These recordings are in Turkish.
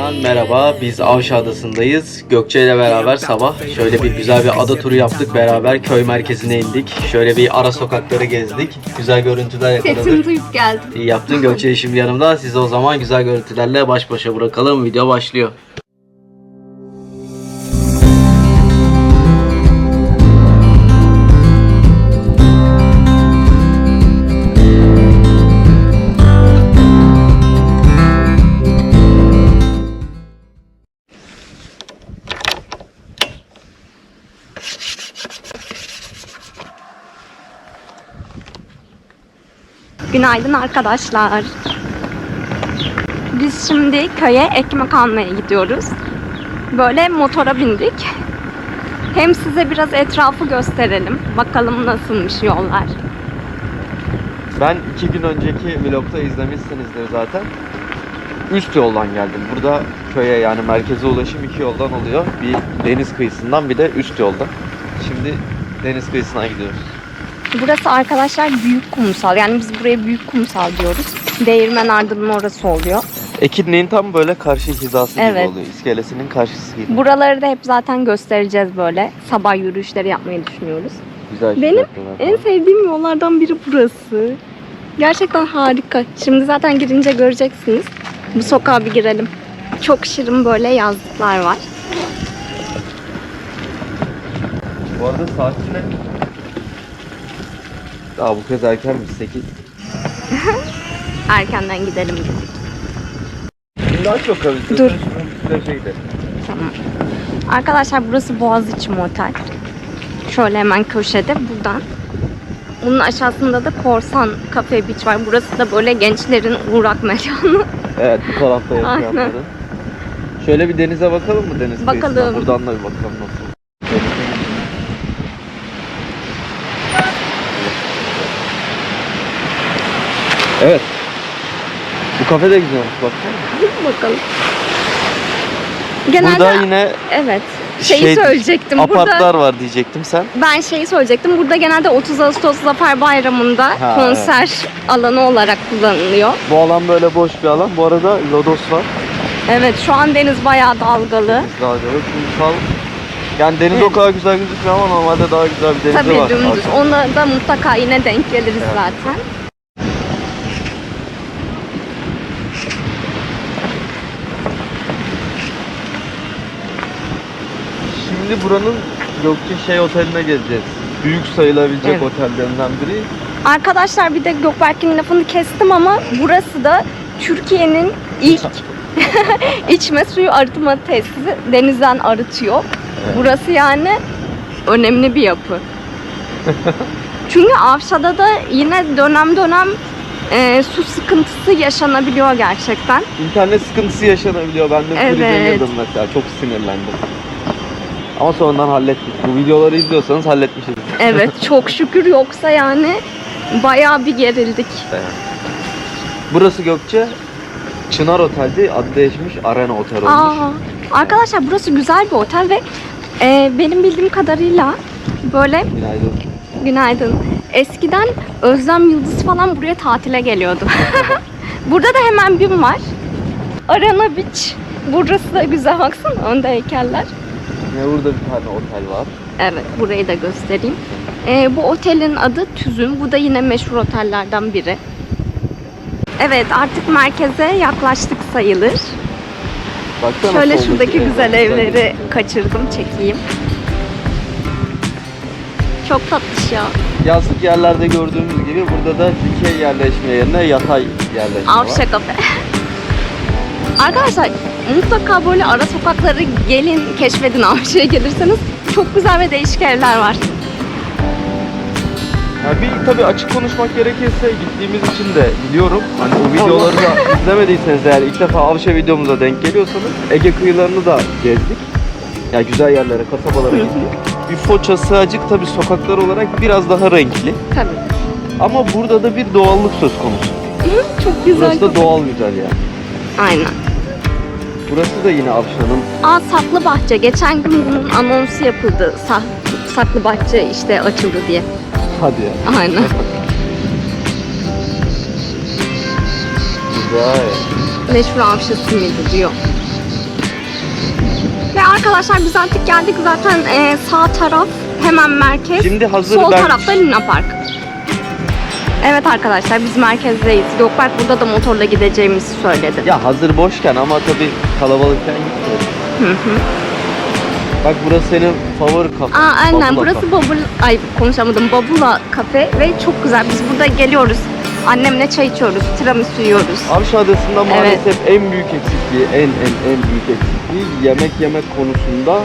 Tekrardan merhaba. Biz Avşa Adası'ndayız. Gökçe ile beraber sabah şöyle bir güzel bir ada turu yaptık. Beraber köy merkezine indik. Şöyle bir ara sokakları gezdik. Güzel görüntüler Sesini yakaladık. duyup geldim. İyi yaptın Gökçe şimdi yanımda. Sizi o zaman güzel görüntülerle baş başa bırakalım. Video başlıyor. Günaydın arkadaşlar. Biz şimdi köye ekmek almaya gidiyoruz. Böyle motora bindik. Hem size biraz etrafı gösterelim. Bakalım nasılmış yollar. Ben iki gün önceki vlogda izlemişsinizdir zaten. Üst yoldan geldim. Burada köye yani merkeze ulaşım iki yoldan oluyor. Bir deniz kıyısından bir de üst yoldan. Şimdi deniz kıyısına gidiyoruz. Burası arkadaşlar büyük kumsal. Yani biz buraya büyük kumsal diyoruz. Değirmen ardının orası oluyor. Ekinliğin tam böyle karşı hizası Evet. gibi oluyor. İskelesinin karşısı gibi. Buraları da hep zaten göstereceğiz böyle. Sabah yürüyüşleri yapmayı düşünüyoruz. Güzel Benim yapıyorlar. En sevdiğim yollardan biri burası. Gerçekten harika. Şimdi zaten girince göreceksiniz. Bu sokağa bir girelim. Çok şirin böyle yazlıklar var. Bu arada saat ne? Daha bu kez erkenmiş 8. Erkenden gidelim. Şimdi aç bakalım. Dur. Üstüne gidelim. Tamam. Arkadaşlar burası Boğaziçi Motel. Şöyle hemen köşede buradan. Bunun aşağısında da Korsan Cafe Beach var. Burası da böyle gençlerin uğrak mekanı. Evet bu tarafta yapılanları. Şöyle bir denize bakalım mı deniz Bakalım. kıyısına? Buradan da bir bakalım nasıl. Evet. Bu kafe de güzelmiş baksana. Bakalım. Genelde Burada yine evet. Şeyi şey, söyleyecektim. apartlar Burada var diyecektim sen. Ben şeyi söyleyecektim. Burada genelde 30 Ağustos Zafer Bayramı'nda Ha, konser alanı olarak kullanılıyor. Bu alan böyle boş bir alan. Bu arada Lodos var. Evet şu an deniz bayağı dalgalı. Dalgalı, kumsal. Yani deniz o kadar güzel gözükmüyor ama normalde daha güzel bir denizi Tabii var. dümdüz. Ona da mutlaka yine denk geliriz zaten. Şimdi buranın Gökçe şey oteline geleceğiz. Büyük sayılabilecek Evet. otellerinden biri. Arkadaşlar bir de Gökberk'in lafını kestim ama burası da Türkiye'nin ilk içme suyu arıtma tesisi denizden arıtıyor. Evet. Burası yani önemli bir yapı. Çünkü Avşa'da da yine dönem dönem e, su sıkıntısı yaşanabiliyor gerçekten. İnternet sıkıntısı yaşanabiliyor. Ben de Evet. girdim mesela. Çok sinirlendim. Ama sonradan hallettik. Bu videoları izliyorsanız halletmişiz. Evet çok şükür yoksa yani bayağı bir gerildik. Burası Gökçe Çınar Otel'di. Adı değişmiş Arena Otel olmuş. Aa, arkadaşlar burası güzel bir otel ve e, benim bildiğim kadarıyla böyle Günaydın. günaydın. Eskiden Özlem Yıldız falan buraya tatile geliyordu. Burada da hemen BİM var. Arana Beach. Burası da güzel baksana önde heykeller. Yine burada bir tane otel var. Evet burayı da göstereyim. E, bu otelin adı Tüzün. Bu da yine meşhur otellerden biri. Evet artık merkeze yaklaştık sayılır. Baksana Şöyle şuradaki güzel evleri kaçırdım çekeyim. Çok tatlış ya. Yazlık yerlerde gördüğümüz gibi burada da dikey yerleşme yerine yatay yerleşme var. Avşa kafe. Arkadaşlar mutlaka böyle ara sokakları gelin keşfedin Avşa'ya gelirseniz. Çok güzel ve değişik evler var. Ya bir tabii açık konuşmak gerekirse gittiğimiz için de biliyorum. Hani o videoları da izlemediyseniz eğer ilk defa Avşa videomuza denk geliyorsanız Ege kıyılarını da gezdik. Ya güzel yerlere, kasabalara gittik. Bir Foça, Sığacık tabii sokaklar olarak biraz daha renkli. Tabii. Ama burada da bir doğallık söz konusu. Çok güzel. Burası da doğal güzel yani. Aynen. Burası da yine Avşa'nın Aa Saklı Bahçe. Geçen gün bunun anonsu yapıldı. Sa Saklı Bahçe işte açıldı diye. hadi ya. Aynen. Güzel. Meşhur avşa simidi diyor. Ve arkadaşlar biz artık geldik zaten e, sağ taraf hemen merkez. Şimdi hazır Sol ben- tarafta Luna Park. Evet arkadaşlar biz merkezdeyiz. Gökberk burada da motorla gideceğimizi söyledi. Ya hazır boşken ama tabii kalabalıkken gitmiyoruz. Hı hı. Bak burası senin favori kafe. Aa aynen Babula burası. Babul ay konuşamadım Babula kafe ve çok güzel. Biz burada geliyoruz. Annemle çay içiyoruz, tiramisu yiyoruz. Avşa Adası'nda maalesef en büyük eksikliği, en en en büyük eksikliği yemek yemek konusunda,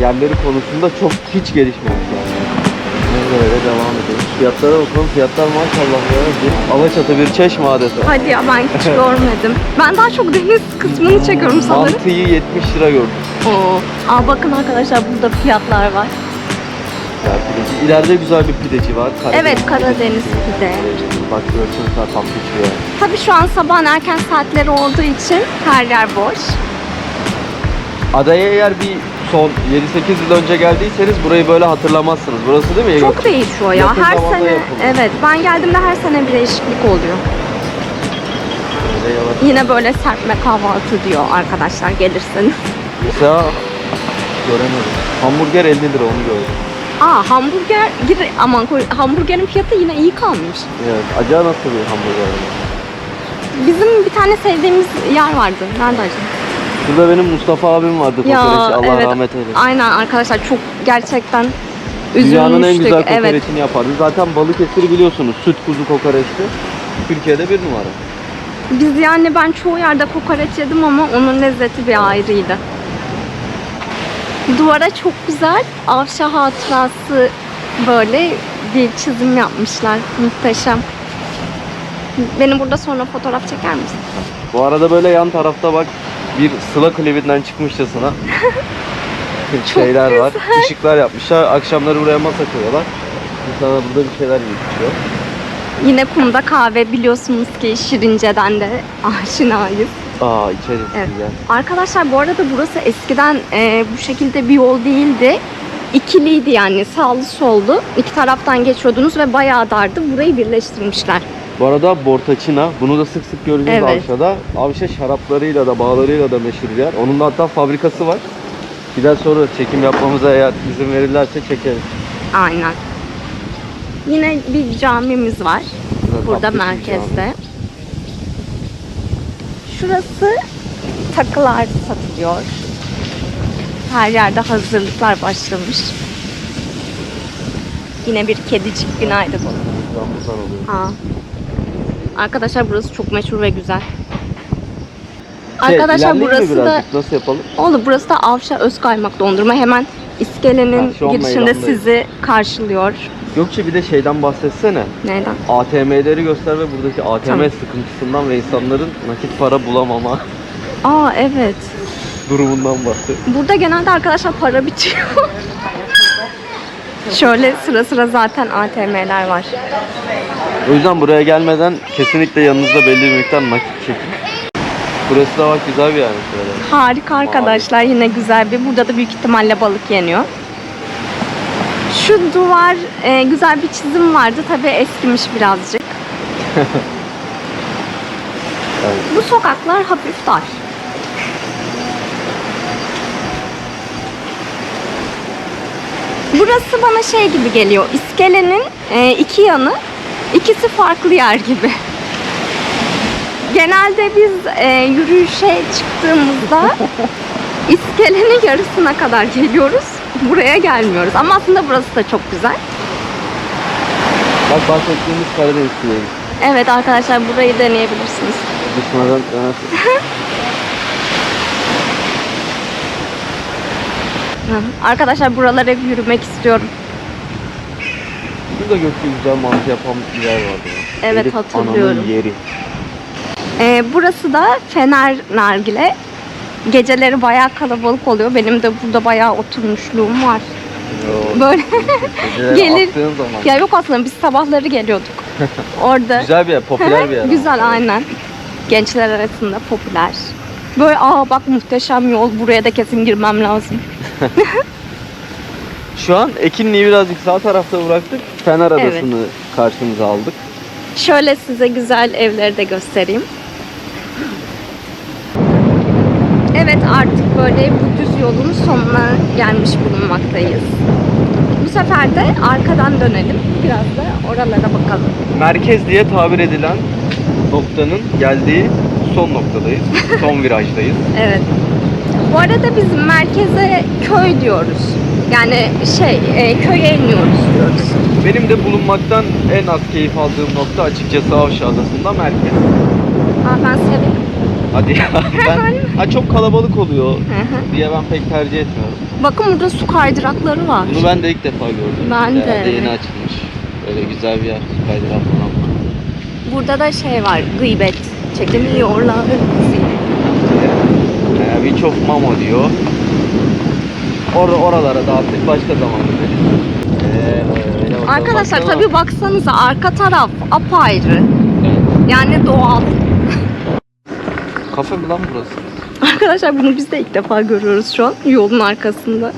yerleri konusunda çok hiç gelişmemiş yani. Neyse öyle devam edelim. Fiyatlara bakalım. Fiyatlar maşallah ya. Bir Alaçatı bir çeşme adeta. Hadi ya ben hiç görmedim. Ben daha çok deniz kısmını çekiyorum sanırım. Mantıyı 70 lira gördüm. Oo. Aa bakın arkadaşlar burada fiyatlar var. Ya pideci. İleride güzel bir pideci var. Evet, Karadeniz pide. Bak görsün sen tam pişiyor. Tabii şu an sabahın erken saatleri olduğu için her yer boş. Adaya eğer bir son 7-8 yıl önce geldiyseniz burayı böyle hatırlamazsınız. Burası değil mi? Çok Gökçe? değişiyor ya. Yakın Her zamanda sene yapıldı. evet ben geldiğimde her sene bir değişiklik oluyor. Yavaş. Yine böyle serpme kahvaltı diyor arkadaşlar gelirseniz. Mesela göremedim. Hamburger 50 lira onu gördüm. Aa hamburger gibi aman koy hamburgerin fiyatı yine iyi kalmış. Evet. Acaba nasıl bir hamburger? Bizim bir tane sevdiğimiz yer vardı. Nerede acaba? Şurada benim Mustafa abim vardı kokoreççi. Allah rahmet eylesin. Aynen arkadaşlar çok gerçekten üzülmüştük. Dünyanın en güzel evet. kokoreçini yapardı. Zaten Balıkesir'i biliyorsunuz. Süt kuzu kokoreçti. Türkiye'de bir numara. Biz yani ben çoğu yerde kokoreç yedim ama onun lezzeti bir ayrıydı. Duvara çok güzel avşa hatırası böyle bir çizim yapmışlar. Muhteşem. Beni burada sonra fotoğraf çeker misin? Bu arada böyle yan tarafta bak bir Sıla klibinden çıkmışçasına şeyler var. Işıklar yapmışlar. Akşamları buraya masa koyuyorlar. İnsanlar burada bir şeyler yiyip içiyor. Yine kumda kahve biliyorsunuz ki Şirince'den de aşinayız. Aa içeriz Evet. güzel. Arkadaşlar bu arada burası eskiden e, bu şekilde bir yol değildi. İkiliydi yani sağlı sollu. İki taraftan geçiyordunuz ve bayağı dardı. Burayı birleştirmişler. Bu arada Bortaçina, bunu da sık sık göreceğiz Evet. Avşa'da. Avşa şaraplarıyla da bağlarıyla da meşhur yer. Onun da hatta fabrikası var. Bir daha sonra çekim yapmamıza eğer izin verirlerse çekeriz. Aynen. Yine bir camimiz var. Burada Burada merkezde. cami. Şurası takılar satılıyor. Her yerde hazırlıklar başlamış. Yine bir kedicik günaydın. İstanbul'dan oluyor. Aa. Arkadaşlar burası çok meşhur ve güzel. Şey, Arkadaşlar burası da? Nasıl yapalım? Olur burası da Avşa Özkaymak dondurma. Hemen iskelenin Ha, girişinde sizi karşılıyor. Gökçe bir de şeyden bahsetsene. Neyden? ATM'leri göster ve buradaki ATM Tamam. sıkıntısından ve insanların nakit para bulamama Aa evet. durumundan bahset. Burada genelde arkadaşlar para bitiyor. Şöyle sıra sıra zaten ATM'ler var. O yüzden buraya gelmeden kesinlikle yanınızda belli bir miktar nakit çekin. Burası da bak güzel bir yer mesela. Harika arkadaşlar yine güzel bir. Burada da büyük ihtimalle balık yeniyor. Şu duvar e, güzel bir çizim vardı. Tabii eskimiş birazcık. Evet. Bu sokaklar hafif dar. Burası bana şey gibi geliyor. İskelenin e, iki yanı, ikisi farklı yer gibi. Genelde biz e, yürüyüşe çıktığımızda iskelenin yarısına kadar geliyoruz. Buraya gelmiyoruz. Ama aslında burası da çok güzel. Bak bahsettiğimiz Karadeniz Kulesi. Evet arkadaşlar burayı deneyebilirsiniz. Hı. Arkadaşlar buralara yürümek istiyorum. Burada Gökçe güzel mantı yapan bir yer vardı. Evet, Elif hatırlıyorum. Ananın yeri. Ee, burası da Fener Nargile. Geceleri bayağı kalabalık oluyor. Benim de burada bayağı oturmuşluğum var. Yo, Böyle Gelir- zaman. ya yok aslında biz sabahları geliyorduk. Orada. Güzel bir yer, popüler bir yer. Güzel aynen. Gençler arasında popüler. Böyle aa bak muhteşem yol buraya da kesin girmem lazım. Şu an Ekinli'yi birazcık sağ tarafta bıraktık. Fener. Adası'nı karşımıza aldık. Şöyle size güzel evleri de göstereyim. Evet artık böyle bu düz yolun sonuna gelmiş bulunmaktayız. Bu sefer de arkadan dönelim. Biraz da oralara bakalım. Merkez diye tabir edilen noktanın geldiği son noktadayız. son virajdayız. Evet. Bu arada biz merkeze köy diyoruz. Yani şey e, köye iniyoruz diyoruz. Benim de bulunmaktan en az keyif aldığım nokta açıkçası Avşa Adası'nda merkez. Aa, ben severim. Hadi ya. Ben, ha, çok kalabalık oluyor diye ben pek tercih etmiyorum. Bakın burada su kaydırakları var. Bunu ben de ilk defa gördüm. Ben de. Herhalde yeni açılmış. Böyle güzel bir yer. Kaydırak falan var. Burada da şey var, gıybet çekemiyorlar. Yani birçok mamo diyor. Or oralara da artık başka zaman. Ee, Arkadaşlar tabii baksanıza arka taraf apayrı. Evet. Yani doğal. Kafe mi lan burası? Arkadaşlar bunu biz de ilk defa görüyoruz şu an yolun arkasında.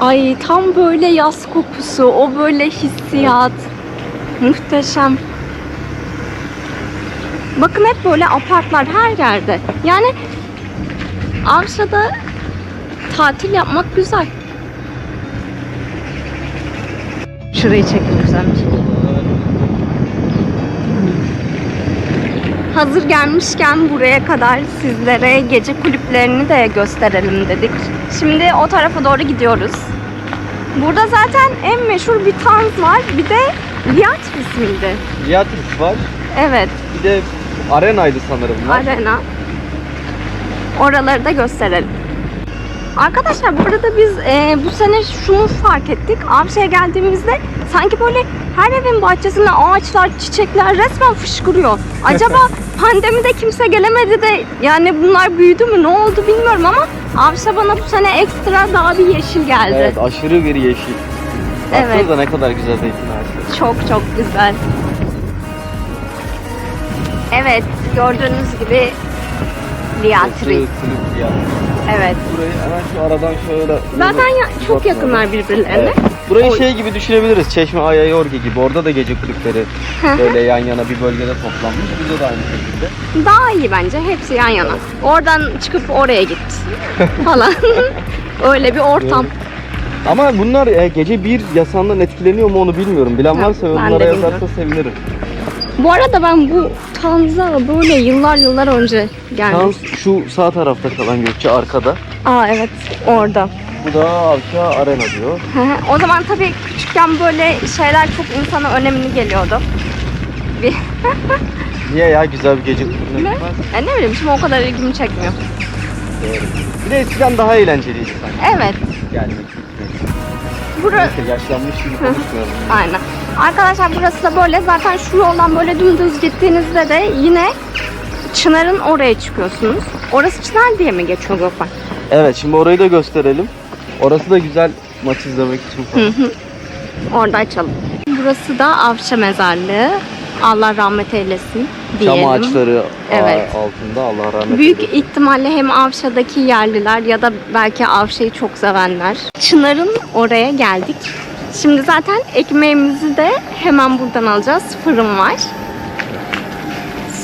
Ay tam böyle yaz kokusu, o böyle hissiyat. Muhteşem. Bakın hep böyle apartlar her yerde. Yani Avşa'da tatil yapmak güzel. Şurayı çekin güzelmiş. Hazır gelmişken buraya kadar sizlere gece kulüplerini de gösterelim dedik. Şimdi o tarafa doğru gidiyoruz. Burada zaten en meşhur bir tanz var. Bir de Liatris miydi? Liatris var. Evet, Bir de Arena'ydı sanırım var. arena. Oraları da gösterelim. Arkadaşlar burada biz e, bu sene şunu fark ettik. Avşa'ya geldiğimizde sanki böyle her evin bahçesinde ağaçlar, çiçekler resmen fışkırıyor. Acaba pandemide kimse gelemedi de yani bunlar büyüdü mü ne oldu bilmiyorum ama Avşa bana bu sene ekstra daha bir yeşil geldi. Evet aşırı bir yeşil. Evet. Baksanıza ne kadar güzel zeytin ağaçları. Çok çok güzel. Evet gördüğünüz gibi. Sırık ya. Evet. Burayı hemen şu aradan şöyle... Zaten ya, çok yakınlar birbirlerine. Evet. Burayı Oy. şey gibi düşünebiliriz. Çeşme Ayayorgi gibi. Orada da gece kulüpleri böyle yan yana bir bölgede toplanmış. Burada da aynı şekilde. Daha iyi bence. Hepsi yan yana. Oradan çıkıp oraya git falan. Öyle bir ortam. Ama bunlar e, gece bir yasandan etkileniyor mu onu bilmiyorum. Bilen varsa yorumlara yazarsa sevinirim. Bu arada ben bu Tanz'a böyle yıllar yıllar önce geldim. Şans şu sağ tarafta kalan Gökçe arkada. Aa evet orada. Bu da Avşa Arena diyor. Hı hı. o zaman tabii küçükken böyle şeyler çok insana önemli geliyordu. Bir, Niye ya güzel bir gece kulübüne Ne? gitmez? ya ne bileyim şimdi o kadar ilgimi çekmiyor. Doğru. Bir de eskiden daha eğlenceliydi sanki. Evet. Gelmek. Burası Neyse yaşlanmış gibi konuşmuyorum. Aynen. Arkadaşlar burası da böyle zaten şu yoldan böyle dümdüz gittiğinizde de yine Çınar'ın oraya çıkıyorsunuz. Orası Çınar diye mi geçiyor Gökhan? Evet şimdi orayı da gösterelim. Orası da güzel maç izlemek için falan. Orada açalım. Burası da Avşa Mezarlığı. Allah rahmet eylesin diyelim. Çam ağaçları Evet. altında Allah rahmet Büyük eylesin. ihtimalle hem Avşa'daki yerliler ya da belki Avşa'yı çok sevenler. Çınar'ın oraya geldik. Şimdi zaten ekmeğimizi de hemen buradan alacağız. Fırın var.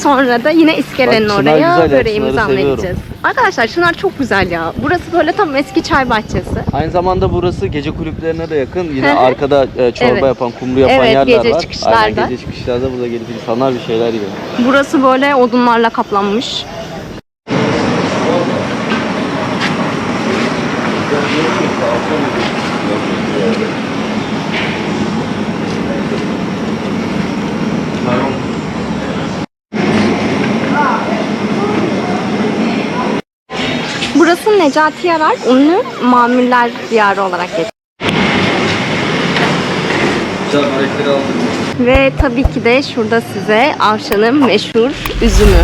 Sonra da yine iskelenin Bak, oraya güzel ya, böreğimizi Çınar'ı almaya seviyorum. gideceğiz. Arkadaşlar Çınar çok güzel ya. Burası böyle tam eski çay bahçesi. Aynı zamanda burası gece kulüplerine de yakın. Yine Hı hı. arkada e, çorba Evet. yapan, kumru yapan Evet, yerler gece var. çıkışlarda. Aynen gece çıkışlarda burada gelip insanlar bir şeyler yiyor. Burası böyle odunlarla kaplanmış. Burası Necati Yarar, ünlü mamuller diyarı olarak geçiyor. Ve tabii ki de şurada size Avşan'ın meşhur üzümü.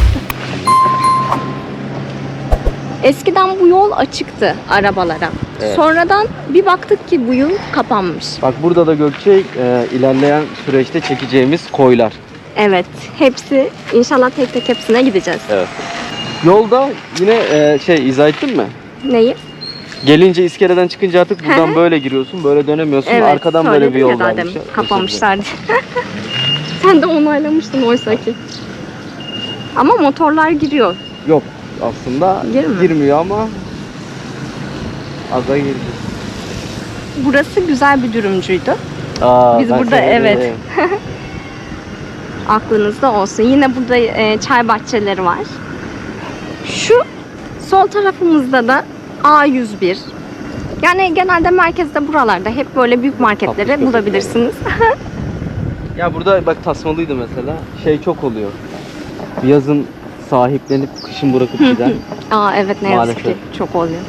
Eskiden bu yol açıktı arabalara. Evet. Sonradan bir baktık ki bu yol kapanmış. Bak burada da Gökçe e, ilerleyen süreçte çekeceğimiz koylar. Evet, hepsi inşallah tek tek hepsine gideceğiz. Evet. Yolda yine e, şey izah ettin mi? Neyi? Gelince iskeleden çıkınca artık buradan böyle giriyorsun, böyle dönemiyorsun. Evet, Arkadan böyle bir yol daha demin, Kapamışlar diye. Sen de onaylamıştın oysa ki. Ama motorlar giriyor. dilerim. Yok aslında Girmiyor. girmiyor ama aza girdi. Burası güzel bir dürümcüydü. Aa, Biz ben burada, seni evet. Aklınızda olsun. Yine burada e, çay bahçeleri var. Şu sol tarafımızda da A101. Yani genelde merkezde buralarda hep böyle büyük marketleri Tatlı bulabilirsiniz. Ya burada bak tasmalıydı mesela. Şey çok oluyor. Yazın sahiplenip kışın bırakıp giden. Aa evet ne yazık Maalesef. ki çok oluyor.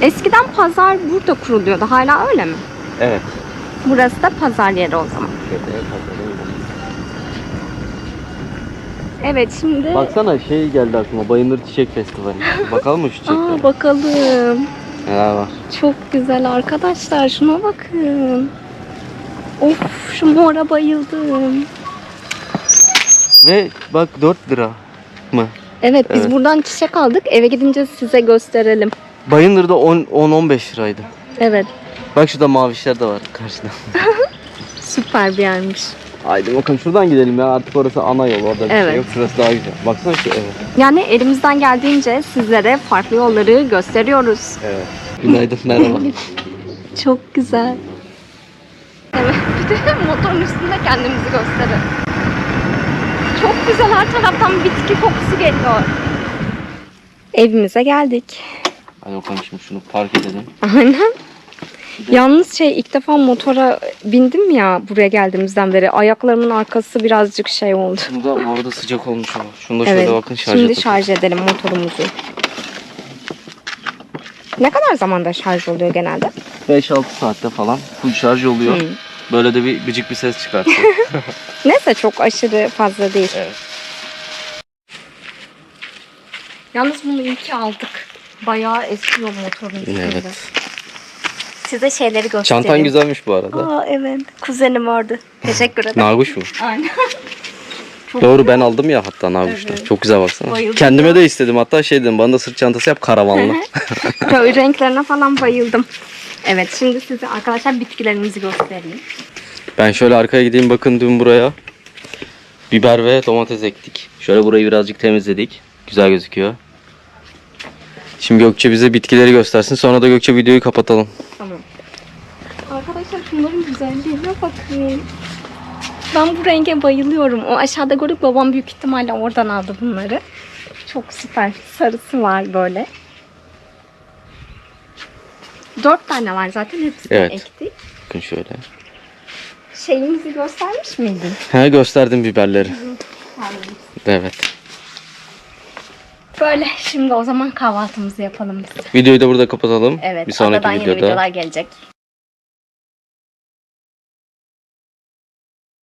Eskiden pazar burada kuruluyordu. Hala öyle mi? evet. Burası da pazar yeri o zaman. Evet şimdi Baksana şey geldi aklıma. Bayındır Çiçek Festivali. Bakalım mı şu çiçeklere? Aa bakalım. Neler var? Çok güzel arkadaşlar. Şuna bakın. Of şu mora bayıldım. Ve bak 4 lira mı? Evet biz Evet. buradan çiçek aldık. Eve gidince size gösterelim. Bayındır'da 10-15 liraydı. Evet. Bak şurada mavişler de var karşıda. Süper bir yermiş. Haydi bakalım şuradan gidelim ya. Artık orası ana yol. Orada bir Evet. şey yok. Şurası daha güzel. Baksana şu eve. Yani elimizden geldiğince sizlere farklı yolları gösteriyoruz. Evet. Günaydın merhaba. Çok güzel. Evet. Bir de motorun üstünde kendimizi gösterin. Çok güzel her taraftan bitki kokusu geliyor. Evimize geldik. Hadi bakalım şimdi şunu park edelim. Aynen. Yalnız şey ilk defa motora bindim ya buraya geldiğimizden beri. Ayaklarımın arkası birazcık şey oldu. Şunu da bu arada sıcak olmuş ama. Şunu da şöyle Evet. bakın şarj Şimdi şarj edelim motorumuzu. Ne kadar zamanda şarj oluyor genelde? 5-6 saatte falan full şarj oluyor. Hı. Böyle de bir gıcık bir ses çıkartıyor. Neyse çok aşırı fazla değil. evet. Yalnız bunu iyi ki aldık. Bayağı eskiyor motorun üstünde. Evet. Size şeyleri göstereyim. Çantan güzelmiş bu arada. Aa evet. Kuzenim orada. Teşekkür ederim. Naguş mu? Aynen. Çok Doğru ben aldım ya hatta Naguş'tan. Evet. Çok güzel baksana. Bayıldım Kendime ya. de istedim. Hatta şey dedim bana da sırt çantası yap karavanlı. Köy renklerine falan bayıldım. Evet şimdi size arkadaşlar bitkilerimizi göstereyim. ben şöyle arkaya gideyim bakın dün buraya biber ve domates ektik. Şöyle burayı birazcık temizledik. Güzel gözüküyor. Şimdi Gökçe bize bitkileri göstersin. Sonra da Gökçe videoyu kapatalım. Şunların güzelliğine bakın. Ben bu renge bayılıyorum. O aşağıda görüp babam büyük ihtimalle oradan aldı bunları. Çok süper. Sarısı var böyle. Dört tane var zaten hepsini Evet. ektik. Bakın şöyle. Şeyimizi göstermiş miydin? He gösterdim biberleri. Evet. Böyle şimdi o zaman kahvaltımızı yapalım biz. Videoyu da burada kapatalım. Evet Bir sonraki aradan yeni videoda. videolar gelecek.